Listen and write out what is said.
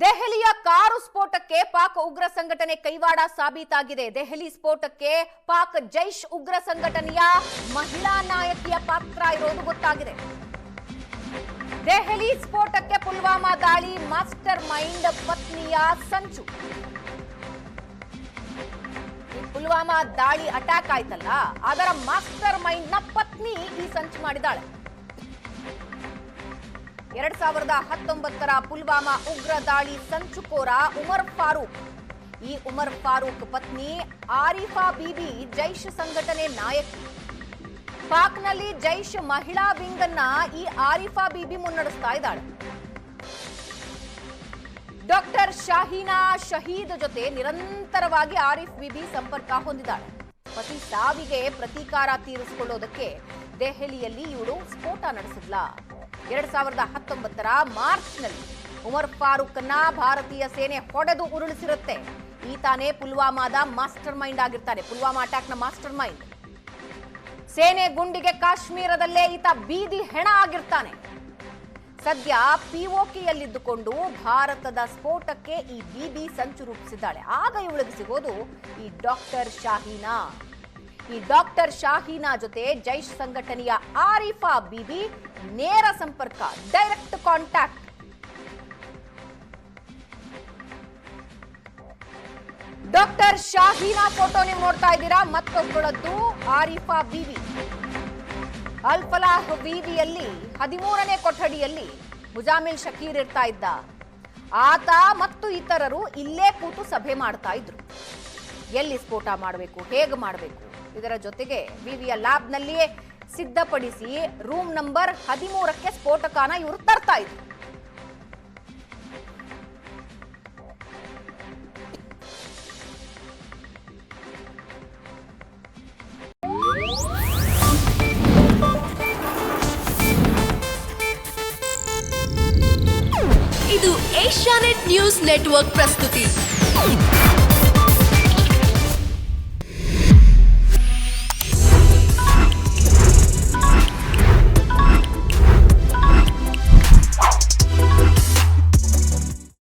ದೆಹಲಿಯ ಕಾರು ಸ್ಫೋಟಕ್ಕೆ ಪಾಕ್ ಉಗ್ರ ಸಂಘಟನೆ ಕೈವಾಡ ಸಾಬೀತಾಗಿದೆ. ದೆಹಲಿ ಸ್ಫೋಟಕ್ಕೆ ಪಾಕ್ ಜೈಷ್ ಉಗ್ರ ಸಂಘಟನೆಯ ಮಹಿಳಾ ನಾಯಕಿಯ ಪಾತ್ರ ಇರೋದು ಗೊತ್ತಾಗಿದೆ. ದೆಹಲಿ ಸ್ಫೋಟಕ್ಕೆ ಪುಲ್ವಾಮಾ ದಾಳಿ, ಮಾಸ್ಟರ್ ಮೈಂಡ್ ಪತ್ನಿಯ ಸಂಚು. ಪುಲ್ವಾಮಾ ದಾಳಿ ಅಟ್ಯಾಕ್ ಆಯ್ತಲ್ಲ, ಅದರ ಮಾಸ್ಟರ್ ಮೈಂಡ್ನ ಪತ್ನಿ ಈ ಸಂಚು ಮಾಡಿದಾಳೆ ಎರಡ್ ಸಾವಿರದ ಹತ್ತೊಂಬತ್ತರ ಪುಲ್ವಾಮಾ ಉಗ್ರ ದಾಳಿ ಸಂಚುಕೋರ ಉಮರ್ ಫಾರೂಕ್. ಈ ಉಮರ್ ಫಾರೂಕ್ ಪತ್ನಿ ಆರಿಫಾ ಬೀಬಿ ಜೈಷ್ ಸಂಘಟನೆ ನಾಯಕಿ. ಪಾಕ್ನಲ್ಲಿ ಜೈಷ್ ಮಹಿಳಾ ವಿಂಗ್ ಅನ್ನ ಈ ಆರಿಫಾ ಬೀಬಿ ಮುನ್ನಡೆಸ್ತಾ ಇದ್ದಾಳೆ. ಡಾಕ್ಟರ್ ಶಾಹೀನಾ ಶಹೀದ್ ಜೊತೆ ನಿರಂತರವಾಗಿ ಆರಿಫ್ ಬೀಬಿ ಸಂಪರ್ಕ ಹೊಂದಿದ್ದಾಳೆ. ಪತಿ ಸಾವಿಗೆ ಪ್ರತೀಕಾರ ತೀರಿಸಿಕೊಳ್ಳೋದಕ್ಕೆ ದೆಹಲಿಯಲ್ಲಿ ಇವಳು ಸ್ಫೋಟ ನಡೆಸಿದ್ಲ. ಎರಡ್ ಸಾವಿರದ ಹತ್ತೊಂಬತ್ತರ ಮಾರ್ಚ್ನಲ್ಲಿ ಉಮರ್ ಫಾರೂಕ್ನ ಭಾರತೀಯ ಸೇನೆ ಹೊಡೆದು ಉರುಳಿಸಿರುತ್ತೆ. ಈತಾನೇ ಪುಲ್ವಾಮಾದ ಮಾಸ್ಟರ್ ಮೈಂಡ್ ಆಗಿರ್ತಾನೆ ಪುಲ್ವಾಮಾ ಅಟ್ಯಾಕ್ನ ಮಾಸ್ಟರ್ ಮೈಂಡ್. ಸೇನೆ ಗುಂಡಿಗೆ ಕಾಶ್ಮೀರದಲ್ಲೇ ಈತ ಬೀದಿ ಹೆಣ ಆಗಿರ್ತಾನೆ. ಸದ್ಯ ಪಿಒಕೆಯಲ್ಲಿದ್ದುಕೊಂಡು ಭಾರತದ ಸ್ಫೋಟಕ್ಕೆ ಈ ಬಿಬಿ ಸಂಚು ರೂಪಿಸಿದ್ದಾಳೆ. ಆಗ ಇವಳಿಗೆ ಸಿಗೋದು ಈ ಡಾಕ್ಟರ್ ಶಾಹೀನಾ. ಈ ಡಾಕ್ಟರ್ ಶಾಹೀನಾ ಜೊತೆ ಜೈಷ್ ಸಂಘಟನೆಯ ಆರಿಫಾ ಬಿಬಿ ನೇರ ಸಂಪರ್ಕ, direct contact. Doctor Shaheena photo ನೀವು ನೋಡ್ತಾ ಇದ್ದೀರಾ? ಮತ್ತೊಬ್ಬಳದ್ದು ಆರಿಫಾ ಬಿವಿ ಅಲ್ಫಲಾಹ್ ಬಿವಿಯಲ್ಲಿ ಹದಿಮೂರನೇ ಕೊಠಡಿಯಲ್ಲಿ ಮುಜಾಮಿಲ್ ಶಕೀರ್ ಇರ್ತಾ ಇದ್ದ. ಆತ ಮತ್ತು ಇತರರು ಇಲ್ಲೇ ಕೂತು ಸಭೆ ಮಾಡ್ತಾ ಇದ್ರು. ಎಲ್ಲಿ ಸ್ಫೋಟ ಮಾಡಬೇಕು, ಹೇಗೆ ಮಾಡಬೇಕು? ಇದರ ಜೊತೆಗೆ ವಿವಿಯ ಲ್ಯಾಬ್ನಲ್ಲಿಯೇ ಸಿದ್ಧಪಡಿಸಿ ರೂಮ್ ನಂಬರ್ ಹದಿಮೂರಕ್ಕೆ ಸ್ಫೋಟಕನ ಇವರು ತರ್ತಾ ಇದ್ರು. ಇದು ಏಷ್ಯಾನೆಟ್ ನ್ಯೂಸ್ ನೆಟ್ವರ್ಕ್ ಪ್ರಸ್ತುತಿ.